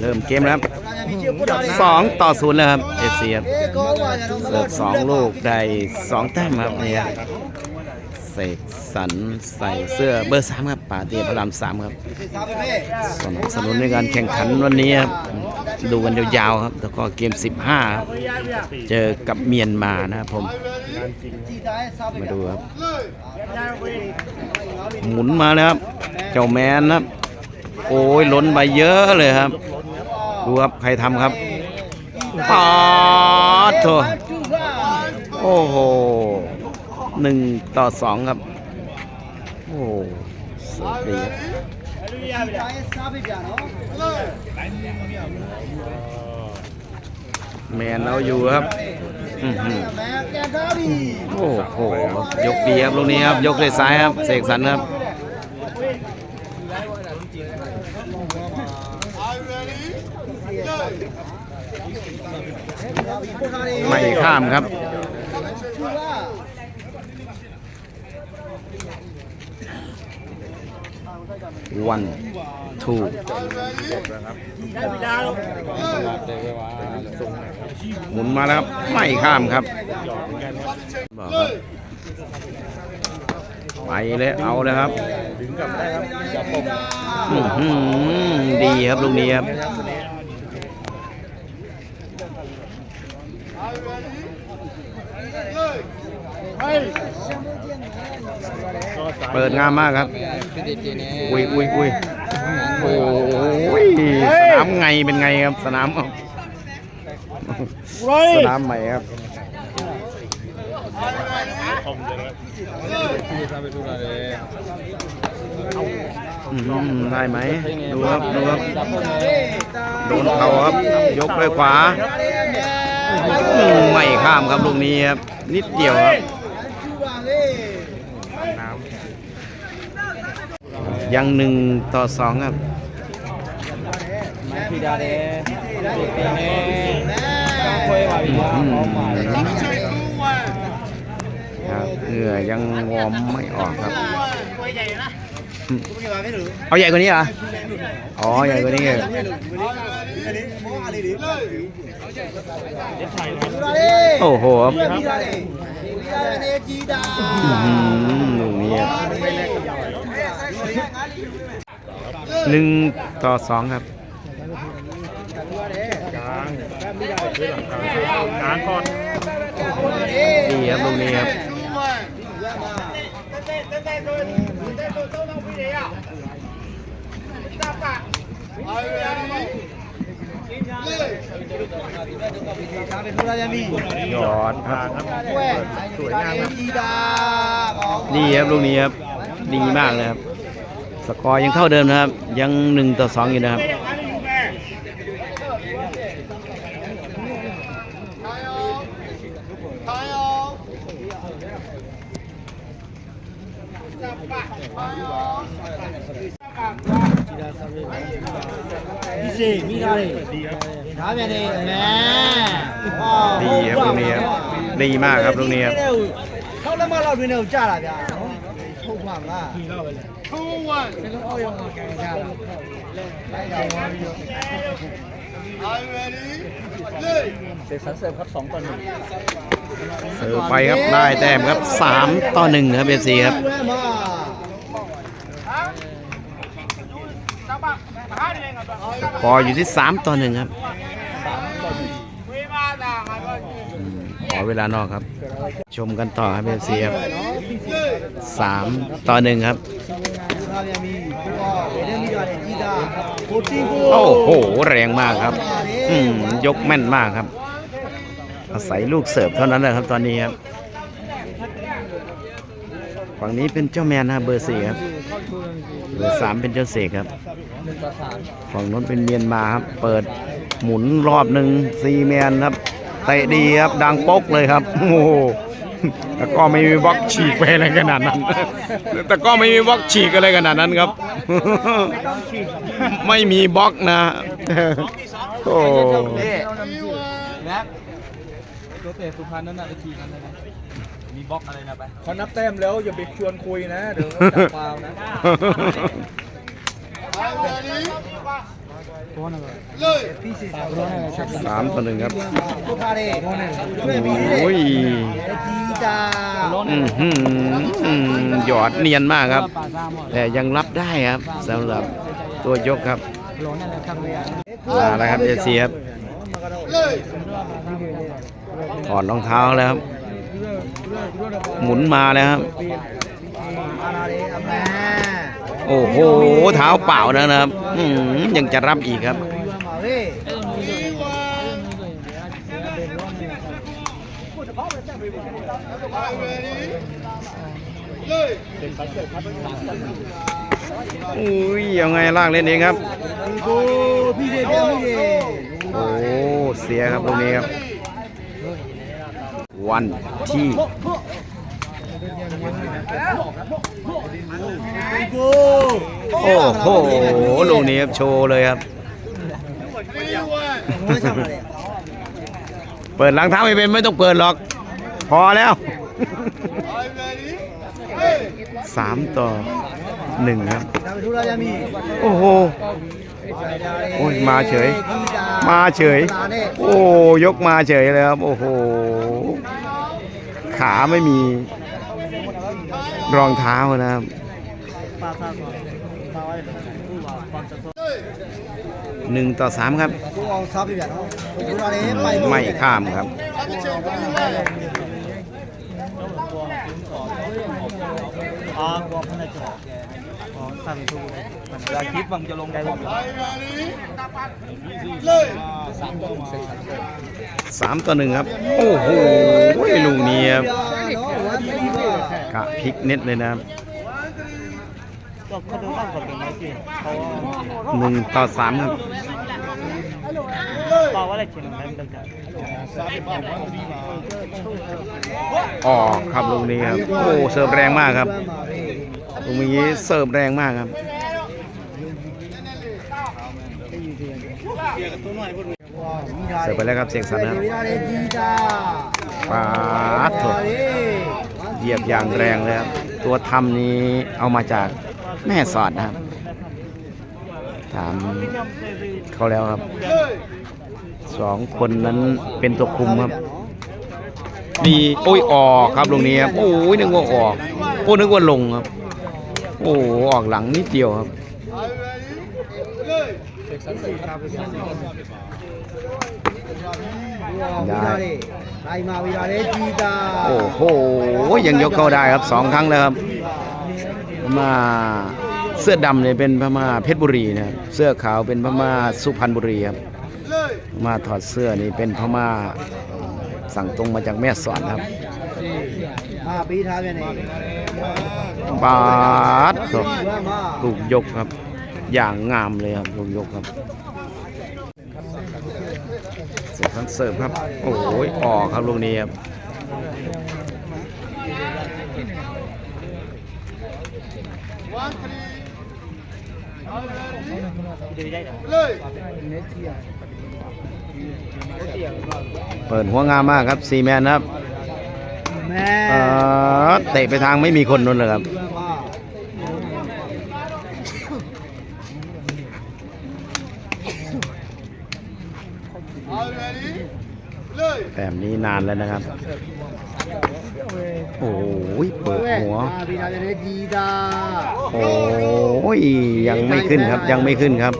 เริ่มเกมแล้วครับสองต่อศูนย์แล้วครับเอฟซีครับเสิร์ฟสองลูกได้สองแต้มครับนี่ครับเสกสรรใส่เสื้อเบอร์สามครับป่าเตียพระรามสามครับสนับสนุนในการแข่งขันวันนี้ครับดูกันยาวๆครับ แล้วก็เกม 15ครับเจอกับเมียนมานะครับผม มาดูครับ หมุนมาแล้วครับ เจ้าแมนนะครับ โอ้ยล้นไปเยอะเลยครับ ดูครับใครทำครับปอดโถโอ้โหหนึ่งต่อสองครับ โอ้สุดดีครับแมนเราอยู่ครับโอ้โห ยกดีครับลูกนี้ครับ ยกด้วยซ้ายครับ เสกสรรครับ ไม่ข้ามครับ one two หมุนมาแล้วครับไม่ข้ามครับบอกครับไปเลยเอาเลยครับอื้อหือดีครับลูกนี้ครับ เปิดงามมากครับ อุ้ยอุ้ยอุ้ยโอ้ยสนามไงเป็นไงครับ สนามครับสนามใหม่ครับอืมได้ไหม ดูครับ ดูครับ โดนเขาครับ ยกด้วยขวาอืมไม่ข้ามครับลูกนี้ครับ นิดเดียวครับ ยังหนึ่งต่อสองครับอืมครับเหงื่อยังวอร์มไม่ออกครับอืมเอาใหญ่กว่านี้เหรอ อ๋อใหญ่กว่านี้เหรอโอ้โหครับอื้อหือลูกนี้ครับ หนึ่งต่อสองครับงานพอนดีครับลูกนี้ครับยอดครับสวยงามครับนี่ครับลูกนี้ครับดีมากเลยครับ สกอร์ยังเท่าเดิมนะครับ ยังหนึ่งต่อสองยู่นะครับดีมีอะไรถามยังไงแม่ดีครับลูกนี้ครับดีมากครับลูกนี้ครับเขาแล้วมาเราดูเนี่ยจ้าละจ้าเขาหวังว่า เสกสรรเสริมครับสองต่อหนึ่งเสิร์ฟไปครับได้แต้มครับสามต่อหนึ่งครับเอฟซีครับဝဲမှာกออยู่ที่สามต่อหนึ่งครับอืมขอเวลานอกครับ ชมกันต่อครับเอฟซีครับสามต่อหนึ่งครับ โอ้โห แรงมากครับ อืมยกแม่นมากครับ อาศัยลูกเสิร์ฟเท่านั้นแหละครับตอนนี้ครับ ฝั่งนี้เป็นเจ้าแมนนะเบอร์สี่ครับ เบอร์สามเป็นเจ้าเสกครับ ฝั่งนู้นเป็นเมียนมาครับ เปิดหมุนรอบหนึ่งซีแมนครับ เตะดีครับ ดังปกเลยครับ โอ้ แต่ก็ไม่มีบล็อกฉีกไปอะไรขนาดนั้น แต่ก็ไม่มีบล็อกฉีกอะไรขนาดนั้นครับ ไม่มีบล็อกนะโอ้ตัเตะตั้ทีขานับแต้มแล้วอย่าไปชวนคุยนะเดี๋ยวจับฟาวนะสามต่อหนึ่งครับโอ้ย จ้าหยอดเนียนมากครับ แต่ยังรับได้ครับสำหรับตัวยกครับมาแล้วครับเอซีครับถอดรองเท้าแล้วครับหมุนมาแล้วครับ โอ้โหเท้าเปล่านะครับยังจะรับอีกครับ อุ้ยยังไงลากเล่นเองครับโอ้พี่เดชพี่เดโอ้เสียครับตรงนี้ครับ วันที่โอ้โหลูกนี้ครับโชว์เลยครับเปิดหลังเท้าไม่เป็นไม่ต้องเปิดหรอก พอแล้ว สามต่อหนึ่งครับ โอ้โห โอ้ยมาเฉย มาเฉย โอ้ยกมาเฉยเลยครับ โอ้โห ขาไม่มี รองเท้านะครับหนึ่งต่อสามครับ ไม่ข้ามครับ อ๋อวอพระราชวังของท่านทูตเวลาคิดว่าจะลงได้หรือเปล่าสามต่อหนึ่งครับ โอ้โหลูกนี้คกะพลิกเน็ตเลยนะครับหนึ่งต่อสามครับ પાવાલા છે ને ออครับลูกนี้ครับ โอ้เสิร์ฟแรงมากครับลูกนี้เสิร์ฟแรงมากครับ เสิร์ฟไปแล้วครับเสียงสั่นนะปลาดโกเหยียบอย่างแรงเลยครับ ตัวทำนี้เอามาจากแม่สอดนะครับ ถามเขาแล้วครับ สองคนนั้นเป็นตัวคุมครับมีโอ้ยออกครับตรงนี้ครับโอ้ยนึกว่าออกโอ้นึกว่าลงครับ โอ้ออกหลังนิดเดียวครับได้ไล่มาวีระเลยจีตาโอ้โหยังยกเข้าได้ครับสองครั้งแล้วครับพม่าเสื้อดำเนี่ยเป็นพม่าเพชรบุรีนะครับเสื้อขาวเป็นพม่าสุพรรณบุรีครับพ มาถอดเสื้อนี่เป็นพม่าสั่งตรงมาจากแม่สอนครับปาดครับถูกยกครับ อย่างงามเลยครับถูกยกครับเสร์ฟทั้งเสิร์ฟครับ โอ้ยออกครับลูกนี้ครับเลย เปิดหัวงามมากครับซีแมนครับเตะไปทางไม่มีคนนู้นเลยครับแบบนี้นานแล้วนะครับ โอ้ยเปิดหัว โอ้ยยังไม่ขึ้นครับยังไม่ขึ้นครับ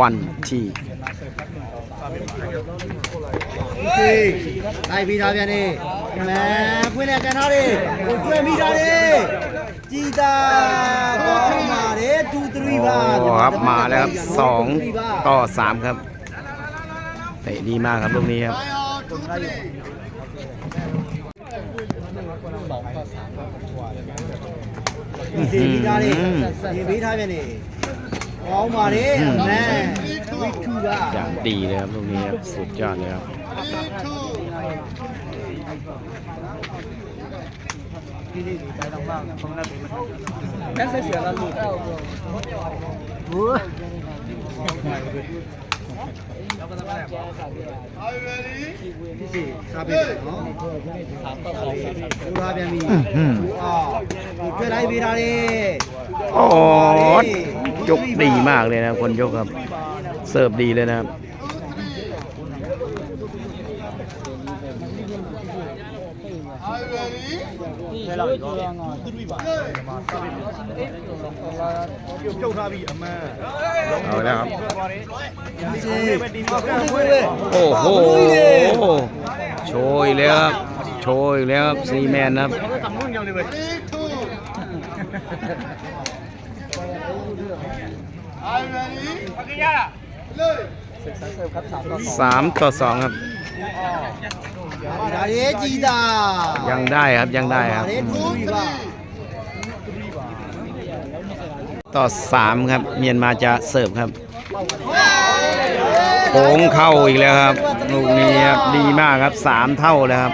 วันที่ โอเคไล่ပေးထားပြန်နေမဲဖွင့်လက်ကန်ထားတယ်ဟိုကျွဲမိထားတယ်จีตาကောင်းပါတယ်2 3ပါ โอ้ครับมาแล้วครับสองต่อสามครับเตะดีมากครับลูกนี้ครับ ဒီစီပြီးသားလေးဒီပေးထားပြန်နေကောင်းပါတယ်အမဲဝိထူက อย่างดีเลยครับลูกนี้ครับสุดยอดเลยครับ ဒီလေးဒီတိုင်းတော့မှဖုန်းနဲ့ပေးမယ် แค่เสียละลูก ဘူး ဒီစီစားပေးတယ်နော်စားတော့ဆောင်းဘူလာပြန် ช่วยได้วีราดีโอจุกดีมากเลยนะคนยกครับ เสิร์ฟดีเลยนะครับ ပြုတ်ထားပြီးအမှန် เอาแล้วครับ ဒီစီအော်ကိုတွေ့လေ โอ้โห โชยอีกแล้วครับ โชยอีกแล้วครับซีแมนครับ สามต่อสองครับ ยังได้ครับยังได้ครับ ต่อสามครับ เมียนมาจะเสิร์ฟครับโค้งเข้าอีกแล้วครับลูกนี้ครับดีมากครับสามเท่าแล้วครับ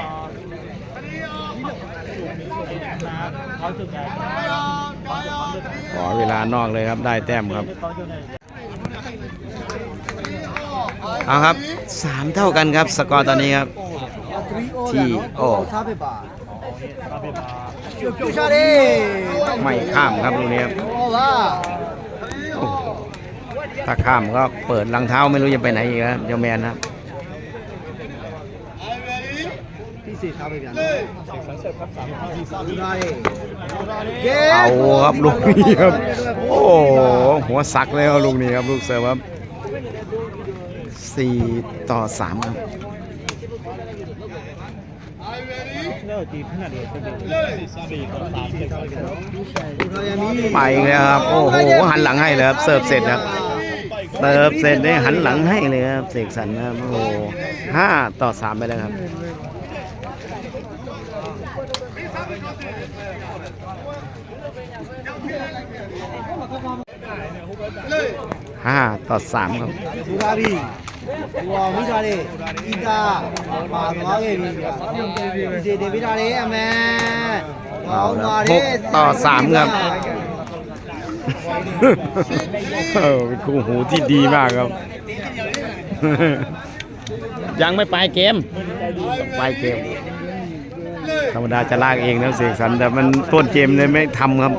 ขอเวลานอกเลยครับได้แต้มครับเอาครับสามเท่ากันครับ สกอร์ตอนนี้ครับ ที่โอ้ไม่ข้ามครับลูกนี้คถ้าข้ามก็เปิดรังเท้าไม่รู้จะไปไหนอีกครับเจ้าแมนครับเอาครับลูกนี้ครับโอ้หัวสักเลยครับลูกนี้ครับลูกเซอร์ฟครับสี่ต่อสามครับ ไปอีกแล้วครับ โอ้โห หันหลังให้เลยครับ เสิร์ฟเสร็จครับเสิร์ฟเสร็จได้หันหลังให้เลยครับ เสกสรรนะครับ โอ้โหห้าต่อสามไปแล้วครับ ห้าต่อสามครับดูดาบีดูเมิดาเร่อีตามาตัวเกบีเจเดวิดาเรอแม่เอาหน่อยต่อสามครับเป็นคู่หูที่ดีมากครับ ยังไม่ไปเกมไปเกม ธรรมดาจะลากเองนะเสกสรรแต่มันต้นเกมเลยไม่ทำครับ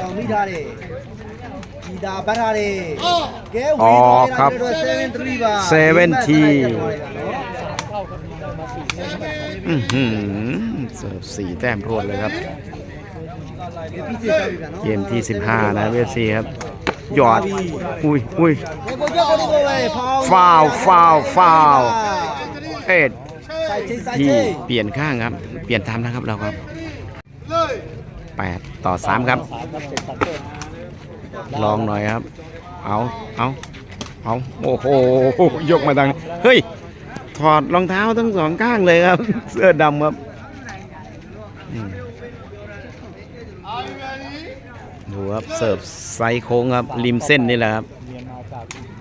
อ๋อครับเซเว่นทีเสิร์ฟสี่แต้มรวดเลยครับ เกมที่ 15 นะเวฟซีครับยอด อุ้ยอุ้ยฟาวฟาวฟาวเอ็ดที่เปลี่ยนข้างครับ เปลี่ยนตามนะครับเราครับ 8 ต่อ 3 ครับ ลองหน่อยครับ เอาเอาเอาโอ้โหยกมาดังเฮ้ย ถอดรองเท้าทั้งสองข้างเลยครับ เสื้อดำครับดูครับเสิร์ฟไซโค้งครับ ริมเส้นนี่แหละครับ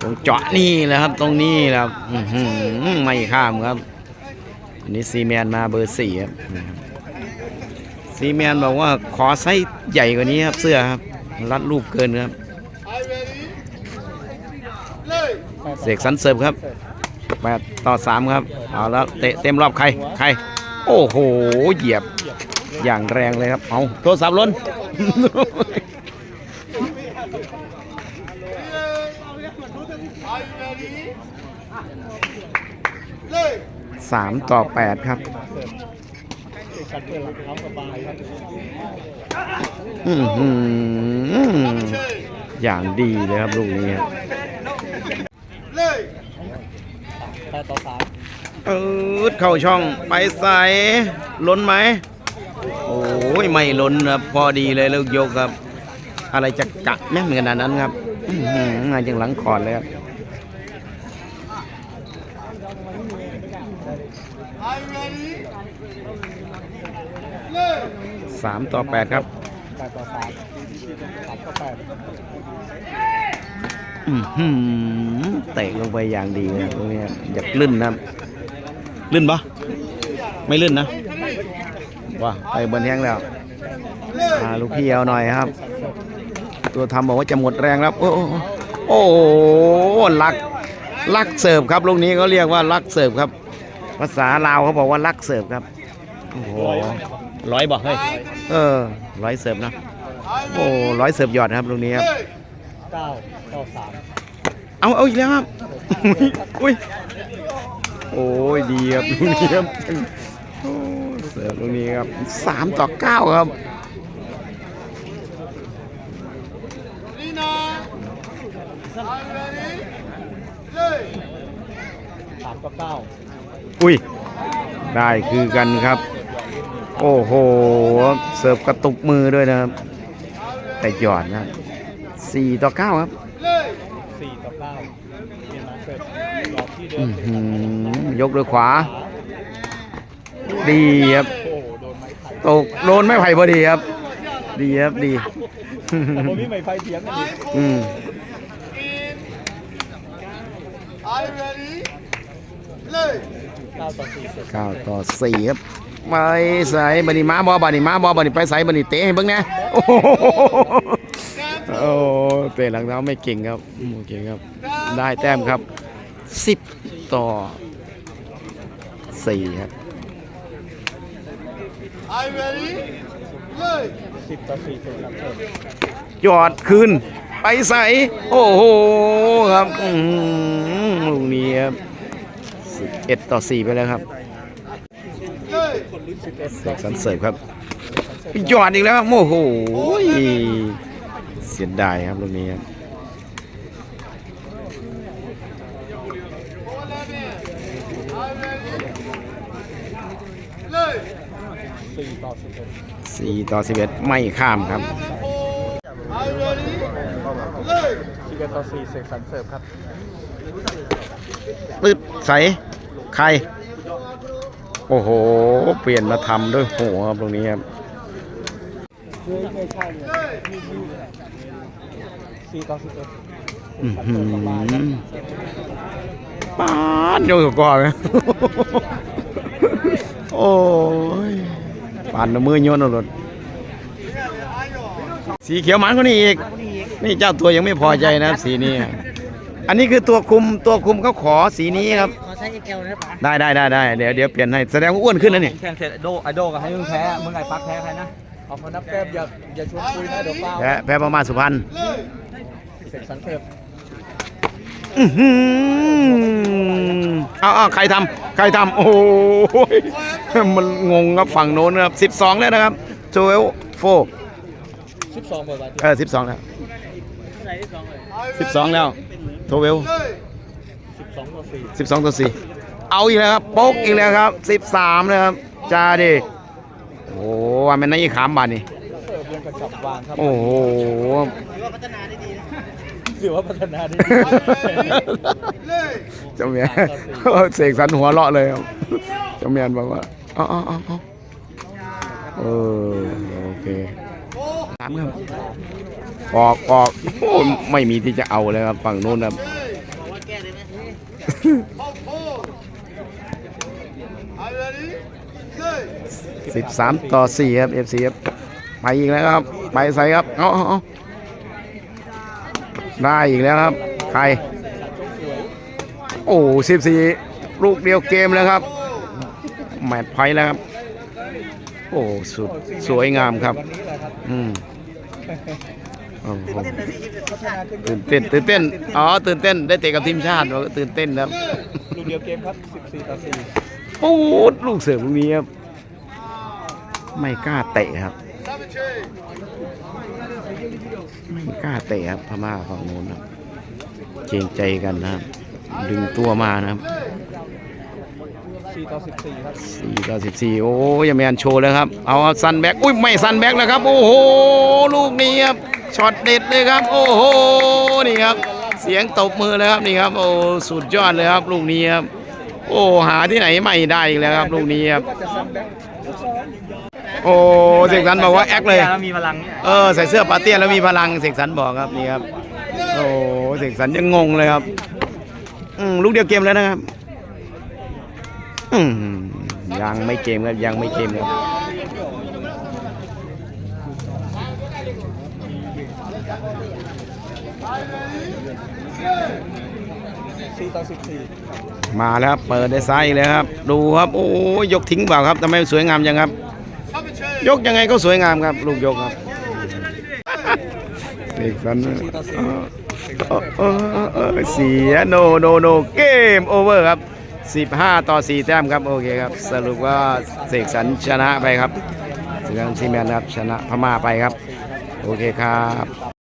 ตรงเจาะนี่แหละครับ ตรงนี้และครับอื้อหือไม่ข้ามครับ อันนี้ซีแมนมาเบอร์สี่ครับนี่ครับซีแมนบอกว่าขอไซส์ใหญ่กว่านี้ครับ เสื้อครับ รัดรูปเกินครับ เสกสรรเสิร์ฟครับแปดต่อสามครับ เอาแล้วเตะเต็มรอบใครใคร โอ้โห เหยียบอย่างแรงเลยครับ เอาโทรศัพท์ล้นสามต่อแปดครับอย่างดีเลยครับลูกนี้ครับ เออเข้าช่องไปใส่ล้นไหมโอ้ยไม่ล้นครับพอดีเลยลูกยกครับ อะไรจะกะแม่นขนาดนั้นครับอื้อหืองานจังหลังคอร์ดเลยครับสามต่อแปดครับอือหือ เตะลงไปอย่างดีเลยตรงนี้ครับอยากลื่นนะครับลื่นปะไม่ลื่นนะว้าไปบนแห้งแล้วอ่าลูกพี่เอาหน่อยครับ ตัวทำบอกว่าจะหมดแรงแล้วโอ้โอ้โอ้โอ้ลักลักเสิร์ฟครับลูกนี้เขาเรียกว่าลักเสิร์ฟครับ ภาษาลาวเขาบอกว่าลักเสิร์ฟครับโอ้โหร้อยบอกเฮ้ยเออร้อยเสิร์ฟนะโอ้ร้อยเสิร์ฟหยอดครับลูกนี้ครับเก้าเก้าสาม เอาเอาอีกแล้วครับอุ้ยโอ้ยดีครับลูกนี้ครับโอ้เสิร์ฟลูกนี้ครับสามต่อเก้าครับสามกับเก้าอุ้ยได้คือกันครับ โอ้โห เสิร์ฟกระตุกมือด้วยนะครับ แต่หยอดนะครับสี่ต่อเก้าครับ สี่ต่อเก้าเมียนมาเสิร์ฟร อบที่เดิอื้มอหือยกด้วยขวา ดีครับโอ้โหโดนไม้ไผ่ตกโดนไม่ไผ่พอดีครับ ดีครับดีแต่ผมมีไม้ไผ่เถียงกันอีกอืมเก้าต่อสี่เสร็จเก้าต่อสี่ครับไปใส่บันิมาบอบันิมาบอบันิไปใส่บันิเตะให้เบิ่งนะโอ้โหโอ้เตะหลังเท้าไม่เก่งครับอืมเก่งครับ ได้แต้มครับ สิบต่อสี่ครับสิบต่อสี่เสร็จครับเสิร์ฟยอดคืนไปใส่โอ้โหครับอื้อหือลูกนี้ครับสิบเอ็ดต่อสี่ไปแล้วครับสิบเอ็ดเสกสรรเสริมครับยอดอีกแล้วครับโอ้โหเสียดายครับลูกนี้ครับ สี่ต่อสิบเอ็ดสี่ต่อสิบเอ็ดไม่ข้ามครับสิบเอ็ดต่อสี่เสกสรรเสิร์ฟครับปึ๊บใสใคร โอ้โห เปลี่ยนมาทำด้วยโหครับตรงนี้ครับไม่ใช่เลยสี่ต่อสิบเอ็ดอื้อหือป้าดโยกก่อนเลยโอ้ย ปานมือโยนเอารถสีเขียวหมันคนนี้อีก นี่เจ้าตัวยังไม่พอใจนะครับสีนี้ อันนี้คือตัวคุมตัวคุมเขาขอสีนี้ครับ ขอใช้ XL นะป๋าได้ได้ได้ได้เดี๋ยวเดี๋ยวเปลี่ยนให้แสดงว่าอ้วนขึ้นแล้วนี่แข่งเสร็จไอโดไอโดกับให้มึงแพ้ มึงไอ้ปักแพ้ใครนะออกมานับแต้มอย่าอย่าชวนคุยนะเดี๋ยวเปล่าแพ้แพ้ประมาณสุพรรณเสกสรรเสิร์ฟอื้อหือ เอาเอาใครทำใครทำโอ้ยมันงงครับฝั่งโน้นครับสิบสองแล้วนะครับโจเอลโฟสิบสองเปิดบาทเออสิบสองแล้วสิบสองแล้วโทเวลสิบสองต่อสี่เอาอีกแล้วครับโป๊กอีกแล้วครับสิบสามเลยครับจ้าดิโอ้ว่ามันนั่นยี่ขามบานนี่โอ้โห ถือว่าพัฒนาได้ดีเจ้าเมียนเสกสรรหัวเราะเลยครับเจ้าเมียนบอกว่าเอ๋อาเอ๋อาเออโอเคสามครับออกออกโอ้ไม่มีที่จะเอาเลยครับฝั่งโน้นครับสิบสามต่อสี่ครับเอฟซีครับไปอีกแล้วครับ ไปใส่ครับ เอาเอาเอา ได้อีกแล้วครับ ใคร โอ้สิบสี่ลูกเดียวเกมแล้วครับ แมตช์ไพแล้วครับ โอ้สุดสวยงามครับวันนี้แหละครับอืมโอ้โหตื่นเต้นตื่นเต้น อ๋อ ตื่นเต้น ได้เตะกับทีมชาติบอกว่าตื่นเต้นครับ ลูกเดียวเกมครับสิบสี่ต่อสี่ปูดลูกเสือพวกนี้ครับ ไม่กล้าเตะครับ ไม่กล้าเตะครับพม่าฝั่งโน้นครับเกรงใจกันนะครับ ดึงตัวมานะครับสี่ต่อสิบสี่ครับสี่ต่อสิบสี่โอ้ยยังแมนโชว์แล้วครับ เอาซันแบ็กอุ้ยไม่ซันแบ็กแล้วครับ โอ้โห ลูกนี้ครับ ช็อตเด็ดเลยครับ โอ้โห นี่ครับ เสียงตบมือเลยครับนี่ครับ โอ้ สุดยอดเลยครับลูกนี้ครับ โอ้ หาที่ไหนไม่ได้อีกแล้วครับ ลูกนี้ครับจะซัมแบ็ค โอ้เสกสรรบอกว่าแอคเลยแล้วมีพลังเนี่ยเออใส่เสื้อปาเตี้ยนแล้วมีพลังเสกสรรบอกครับนี่ครับโอ้เสกสรรยังงงเลยครับอืมลูกเดียวเกมแล้วนะครับอืมยังไม่เกมครับยังไม่เกมครับส14ต่อ14มาแล้วครับเปิดได้ซ้ายอีกเลยครับ ดูครับโอ้ยยกทิ้งเปล่าครับทำไมสวยงามจังครับ ยกยังไงก็สวยงามครับ ลูกยกครับเสกสรรเออเออเออเออเสียโนโนโนเกมโอเวอร์ครับ 15 ต่อ 4 แต้มครับ โอเคครับ สรุปว่าเสกสรรชนะไปครับเสกสรรซีแมนครับชนะพม่าไปครับ โอเคครับ